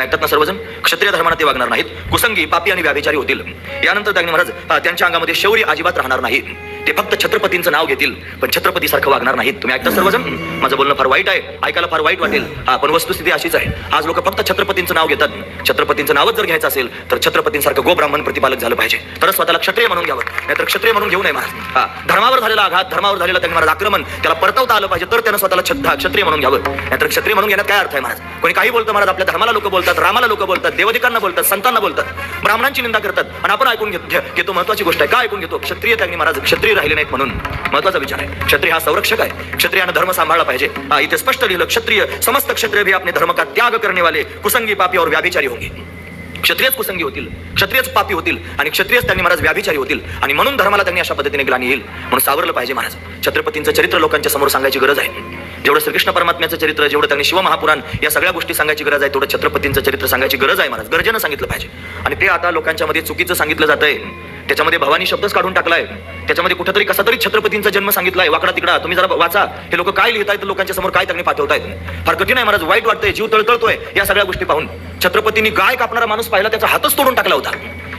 तुम्ही ऐकतात ना सर्वजण? क्षत्रिय धर्माला ते वागणार नाहीत. कुसंगी पापी आणि व्याभिचारी होतील. यानंतर त्यांनी महाराज त्यांच्या अंगामध्ये शौर्य अजिबात राहणार नाही. ते फक्त छत्रपतींचं नाव घेतील. पण छत्रपती सारखं वागणार नाहीत. तुम्ही ऐकता सर्वजण? माझं बोलणं फार वाईट आहे. ऐकायला फार वाईट वाटेल. हा पण वस्तुस्थिती अशीच आहे. आज लोक फक्त छत्रपतींचं नाव घेतात. छत्रपतींचं नावच जर घ्यायचं असेल तर छत्रपतींसारखं गो ब्राह्मण प्रतिपालक झालं पाहिजे. तर स्वतःला क्षत्रिय म्हणून घ्यावं. नाहीतर क्षत्रिय म्हणून घेऊ नये महाराज. हा धर्मावर झालेला आघात धर्मावर झालेला त्यांनी महाराज आक्रमण त्याला परतवता आलं पाहिजे तर त्यानं स्वतःला छत- क्षत्रिय म्हणून घ्यावं. नाहीतर क्षत्रिय म्हणून घेण्यात काय अर्थ आहे महाराज? कोणी काही बोलतं महाराज आपल्या धर्माला लोक बोलतात रामाला लोक बोलतात देवदिकांना बोलतात संतांना बोलतात. ब्राह्मणांची निंदा करतात. आणि आपण ऐकून घे- घेतो महत्वाची गोष्ट आहे. काय ऐकून घेतो? क्षत्रिय त्यांनी महाराज क्षत्रिय राहिले नाहीत म्हणून महत्त्वाचा विचार आहे. क्षत्रिय हा संरक्षक आहे. क्षत्रियानं धर्म सांभाळला पाहिजे. हा इथे स्पष्ट लिहिलं क्षत्रिय समस्त क्षत्रिय भी आपले धर्म का त्याग करने वाले कुसंगी पापी और व्याभिचारी होंगे. क्षत्रियच कुसंगी होतील क्षत्रियच पापी होतील आणि क्षत्रियच त्यांनी महाराज व्याभिचारी होतील. आणि म्हणून धर्माला त्यांनी अशा पद्धतीने ग्लानी येईल. म्हणून सावरलं पाहिजे महाराज. छत्रपतींचं चरित्र लोकांच्या समोर सांगायची गरज आहे. जेवढं श्रीकृष्ण परमात्म्याचं चरित्र जेवढं त्यांनी शिवमहापुराण या सगळ्या गोष्टी सांगायची गरज आहे तेवढं छत्रपतींचं चरित्र सांगायची गरज आहे महाराज. गरजेनं सांगितलं पाहिजे. आणि ते आता लोकांच्या मध्ये चुकीचं सांगितलं जात आहे त्याच्यामध्ये भवानी शब्दच काढून टाकलाय. त्याच्यामध्ये कुठेतरी कसा तरी छत्रपतींचा जन्म सांगितलाय. वाकडा तिकडा. तुम्ही जरा वाचा. हे लोक काय लिहितायत लोकांच्या समोर काय त्यांनी पाठवतायत? फार कठीण आहे महाराज. वाईट वाटतंय. जीव तळतळतोय या सगळ्या गोष्टी पाहून. छत्रपतींनी गाय कापणारा माणूस पाहिला त्याचा हातच तोडून टाकला होता.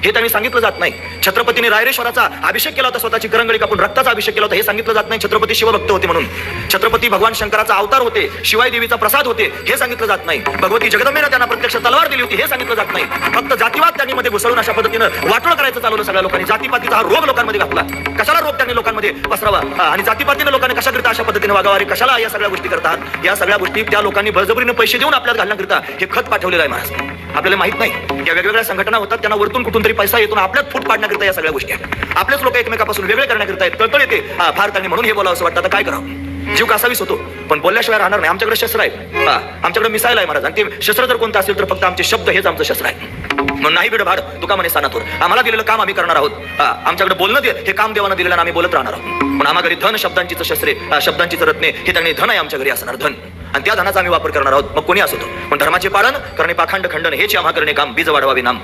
हे त्यांनी सांगितलं जात नाही. छत्रपतीने रायरेश्वराचा अभिषेक केला होता स्वतःची करंगळी कापून रक्ताचा अभिषेक केला होता हे सांगितलं जात नाही. छत्रपती शिवभक्त होते म्हणून. छत्रपती भगवान शंकराचा अवतार होते शिवाय देवीचा प्रसाद होते हे सांगितलं जात नाही. भगवती जगदंबेनं त्यांना प्रत्यक्ष तलवार दिली होती हे सांगितलं जात नाही. फक्त जातीवाद त्यांनी मध्ये घुसळून अशा पद्धतीनं वाटोळ करायचं चालवलं सगळ्या लोकांनी. जातीपातीचा हा रोग लोकांमध्ये घातला. कशाला रोग त्यांनी लोकांमध्ये पसरावा? आणि जातीपातीनं लोकांनी कशाकरिता अशा पद्धतीने वागावारी? कशाला या सगळ्या गोष्टी करतात? या सगळ्या गोष्टी त्या लोकांनी बळजबरीनं पैसे देऊन आपल्याला घालण्याकरिता हे खत पाठवलेलं आहे महाराज. आपल्याला माहीत नाही. या वेगवेगळ्या संघटना होतात त्यांना वरतून कुठून तरी पैसा येतो आणि आपल्यात फूट पाडण्याकरिता या सगळ्या गोष्टी आहेत. आपलेच लोक एकमेकापासून वेगळे करण्याकरिता आहेत. तळतळ येते. भारताने म्हणून हे बोलावं असं वाटतं. आता काय करावं? जीव कासावीस होतो. पण बोलल्याशिवाय राहणार नाही. आमच्याकडे शस्त्र आहे आमच्याकडे मिसाईल आहे महाराज. आणि ते शस्त्र जर कोणतं असेल तर फक्त आमचे शब्द हेच आमचं शस्त्र आहे. म्हणून नाही बिड भाड तुका म्हणे सानातूर. आम्हाला दिलेलं काम आम्ही करणार आहोत. आमच्याकडे बोलणं दे हे काम देवाना दिलेलं आम्ही बोलत राहणार आहोत. पण आम्हा घरी धन शब्दांची शस्त्रे शब्दांची रत्ने हे त्यांनी धन आहे आमच्या घरी असणार धन. आणि त्या धनाचा आम्ही वापर करणार आहोत. मग कोणी असतो पण धर्माचे पालन करणे पाखंड खंडन हेच आम्हा करणे काम. बीज वाढवावे नाम.